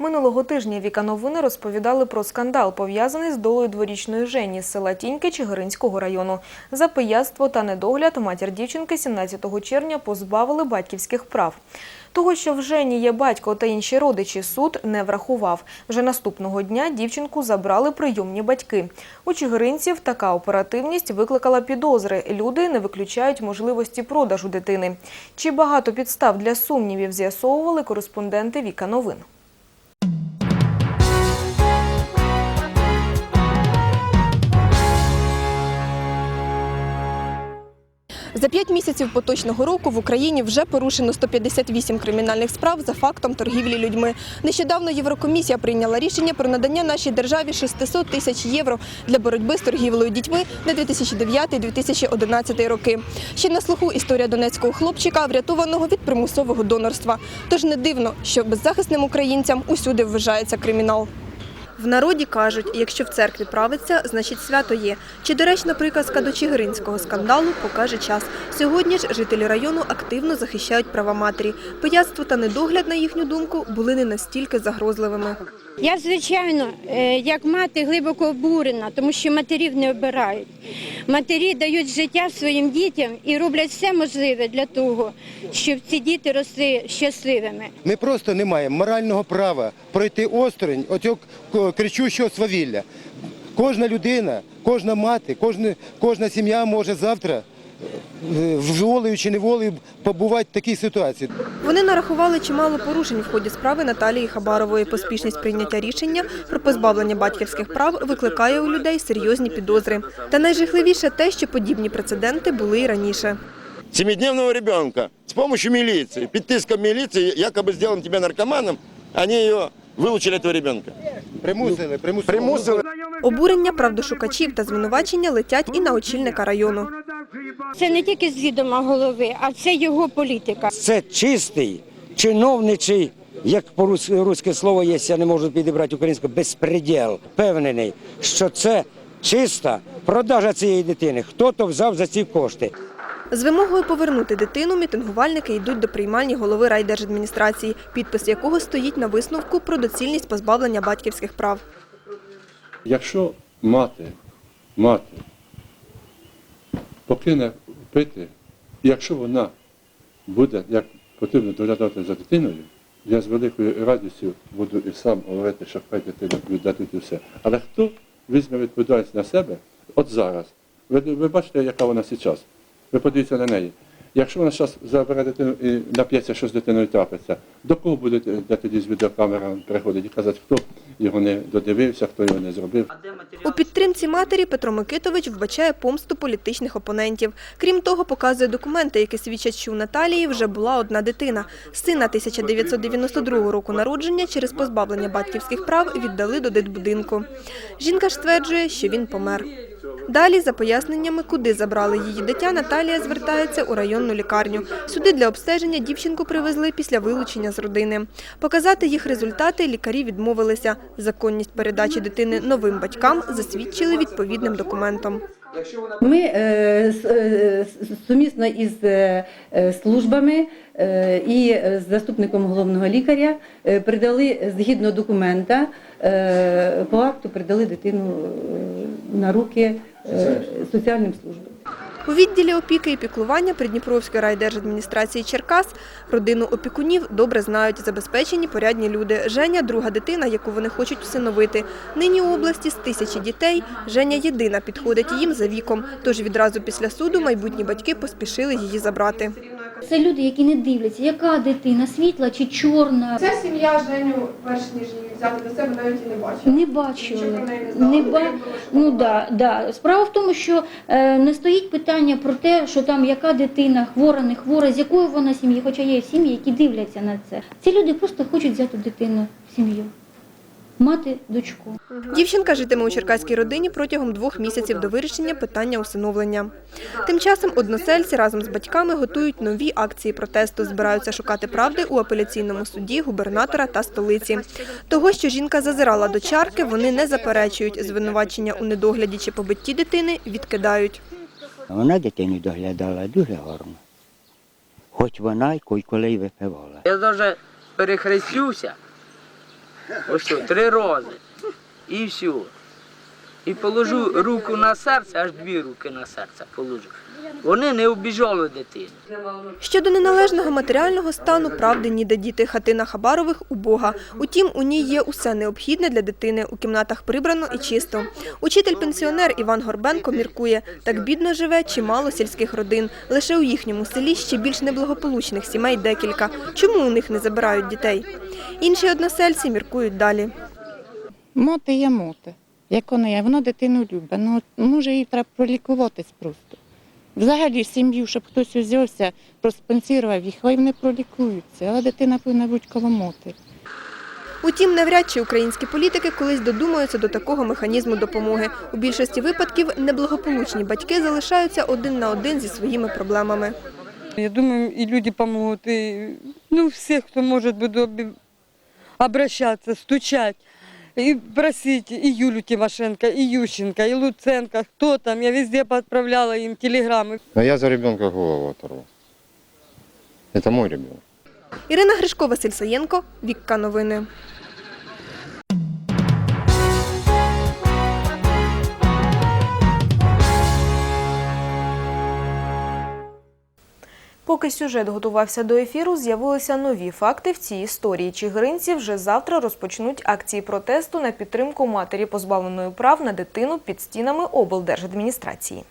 Минулого тижня Віка Новини розповідали про скандал, пов'язаний з долею дворічної Жені з села Тіньки Чигиринського району. За пияцтво та недогляд матір дівчинки 17 червня позбавили батьківських прав. Того, що в Жені є батько та інші родичі, суд не врахував. Вже наступного дня дівчинку забрали прийомні батьки. У чигиринців така оперативність викликала підозри. Люди не виключають можливості продажу дитини. Чи багато підстав для сумнівів з'ясовували кореспонденти Віка Новин. За п'ять місяців поточного року в Україні вже порушено 158 кримінальних справ за фактом торгівлі людьми. Нещодавно Єврокомісія прийняла рішення про надання нашій державі 600 тисяч євро для боротьби з торгівлею дітьми на 2009-2011 роки. Ще на слуху історія донецького хлопчика, врятованого від примусового донорства. Тож не дивно, що беззахисним українцям усюди вважається кримінал. В народі кажуть, якщо в церкві правиться, значить свято є. Чи доречна приказка до чигиринського скандалу покаже час. Сьогодні ж жителі району активно захищають права матері. Пияцтво та недогляд, на їхню думку, були не настільки загрозливими. Я, звичайно, е, як мати глибоко обурена, тому що матерів не обирають. Матері дають життя своїм дітям і роблять все можливе для того, щоб ці діти росли щасливими. Ми просто не маємо морального права пройти осторонь оцього кричущого свавілля. Кожна людина, кожна мати, кожна, кожна сім'я може завтра е, волею чи неволею побувати в такій ситуації. Вони нарахували чимало порушень в ході справи Наталії Хабарової. Поспішність прийняття рішення про позбавлення батьківських прав викликає у людей серйозні підозри. Та найжахливіше те, що подібні прецеденти були і раніше. семидневного ребенка с помощью милиции, под тиском милиции, якобы сделаем тебя наркоманом, они ее вылучили этого ребенка. Примусили, примусили. Примусили. Обурення правдошукачів та звинувачення летять і на очільника району. Це не тільки з відома голови, а це його політика. Це чистий, чиновничий, як по-руське слово є, я не можу підібрати українську, безпреділ. Впевнений, що це чиста продажа цієї дитини. Хто-то взяв за ці кошти. З вимогою повернути дитину мітингувальники йдуть до приймальні голови райдержадміністрації, підпис якого стоїть на висновку про доцільність позбавлення батьківських прав. Якщо мати, мати покине пити, якщо вона буде, як потрібно доглядати за дитиною, я з великою радістю буду і сам говорити, що хай дитину віддати все. Але хто візьме відповідальність на себе от зараз? Ви, ви бачите, яка вона зараз? Ви подивіться на неї. Якщо вона зараз забере дитину і нап'ється, що з дитиною трапиться, до кого буде тоді з відеокамерами приходити і казати, хто його не додивився, хто його не зробив? У підтримці матері Петро Микитович вбачає помсту політичних опонентів. Крім того, показує документи, які свідчать, що у Наталії вже була одна дитина. Сина 1992 року народження через позбавлення батьківських прав віддали до дитбудинку. Жінка ж стверджує, що він помер. Далі, за поясненнями, куди забрали її дитя, Наталія звертається у районну лікарню. Сюди для обстеження дівчинку привезли після вилучення з родини. Показати їх результати лікарі відмовилися. Законність передачі дитини новим батькам засвідчили відповідним документом. Ми е, е, сумісно із е, е, службами і з заступником головного лікаря передали згідно документа по акту передали дитину на руки соціальним службам. У відділі опіки і піклування Придніпровської райдержадміністрації Черкас родину опікунів добре знають забезпечені порядні люди. Женя – друга дитина, яку вони хочуть усиновити. Нині у області з тисячі дітей Женя єдина підходить їм за віком. Тож відразу після суду майбутні батьки поспішили її забрати. Це люди, які не дивляться, яка дитина, світла чи чорна. Ця сім'я Женю, перш ніж її взяти до себе, навіть і не бачила. Не неї не Не ба... Ну да, да. Справа в тому, що е, не стоїть питання про те, що там яка дитина, хвора, не хвора, з якою вона сім'ї, хоча є сім'ї, які дивляться на це. Ці люди просто хочуть взяти дитину в сім'ю, мати дочку. Дівчинка житиме у черкаській родині протягом двох місяців до вирішення питання усиновлення. Тим часом односельці разом з батьками готують нові акції протесту, збираються шукати правди у апеляційному суді, губернатора та столиці. Того, що жінка зазирала до чарки, вони не заперечують. Звинувачення у недогляді чи побитті дитини відкидають. Вона дитину доглядала дуже гарно. Хоч вона й коли й випивала. Я навіть перехрестюся, Ось що, три рази. І все. І положу руку на серце, аж дві руки на серце положу. Вони не обіжали дитину. Щодо неналежного матеріального стану, правди ніде діти. Хатина Хабарових убога. Утім, у ній є усе необхідне для дитини. У кімнатах прибрано і чисто. Учитель-пенсіонер Іван Горбенко міркує, так бідно живе чимало сільських родин. Лише у їхньому селі ще більш неблагополучних сімей декілька. Чому у них не забирають дітей? Інші односельці міркують далі. Моти є моти. Як вона є, вона дитину любить. Ну, може, їй треба пролікуватись просто. Взагалі, сім'ю, щоб хтось взявся, проспонсірував їх, хай вони пролікуються, але дитина повинна бути коло моти. Утім, навряд чи українські політики колись додумаються до такого механізму допомоги. У більшості випадків неблагополучні батьки залишаються один на один зі своїми проблемами. Я думаю, и люди помогут, и ну, может, буду оби- обращаться, стучать и просить и Юлю Тимошенко, и Ющенко, и Луценко, кто там. Я везде подправляла им телеграммы. Но я за ребенка голову оторву. Это мой ребенок. Ірина Гришко, Василь Саєнко, Вікка Новини. Поки сюжет готувався до ефіру, з'явилися нові факти в цій історії. Чигиринці вже завтра розпочнуть акції протесту на підтримку матері позбавленої прав на дитину під стінами облдержадміністрації.